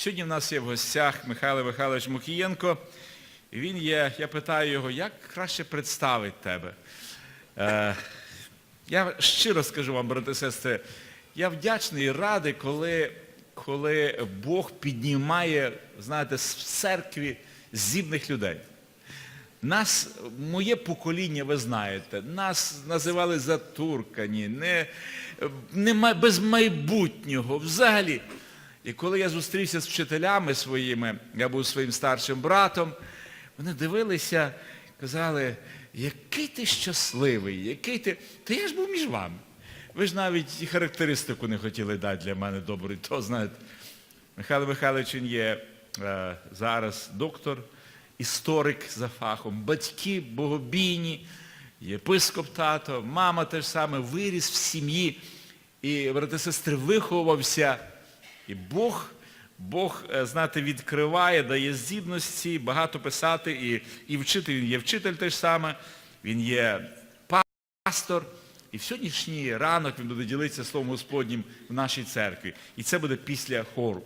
Сьогодні в нас є в гостях Михайло Михайлович Мухієнко. Він є, я питаю його, як краще представити тебе? Е, я щиро скажу вам, брати і сестри, я вдячний і радий, коли, коли Бог піднімає, знаєте, з церкві зібних людей. Нас, моє покоління, ви знаєте, нас називали затуркані, не, не, без майбутнього взагалі. І коли я зустрівся з вчителями своїми, я був своїм старшим братом, вони дивилися, казали, який ти щасливий, який ти. Та я ж був між вами. Ви ж навіть і характеристику не хотіли дати для мене добрий, то знаєте. Михайло Михайлович він є е, зараз доктор, історик за фахом, батьки богобійні, єпископ тато, мама теж саме, виріс в сім'ї. І, брати сестри, виховався. І Бог, Бог, е, знаєте, відкриває, дає здібності, багато писати, і, і вчити, він є вчитель теж саме, він є пастор. І в сьогоднішній ранок він буде ділитися Словом Господнім в нашій церкві. І це буде після хору.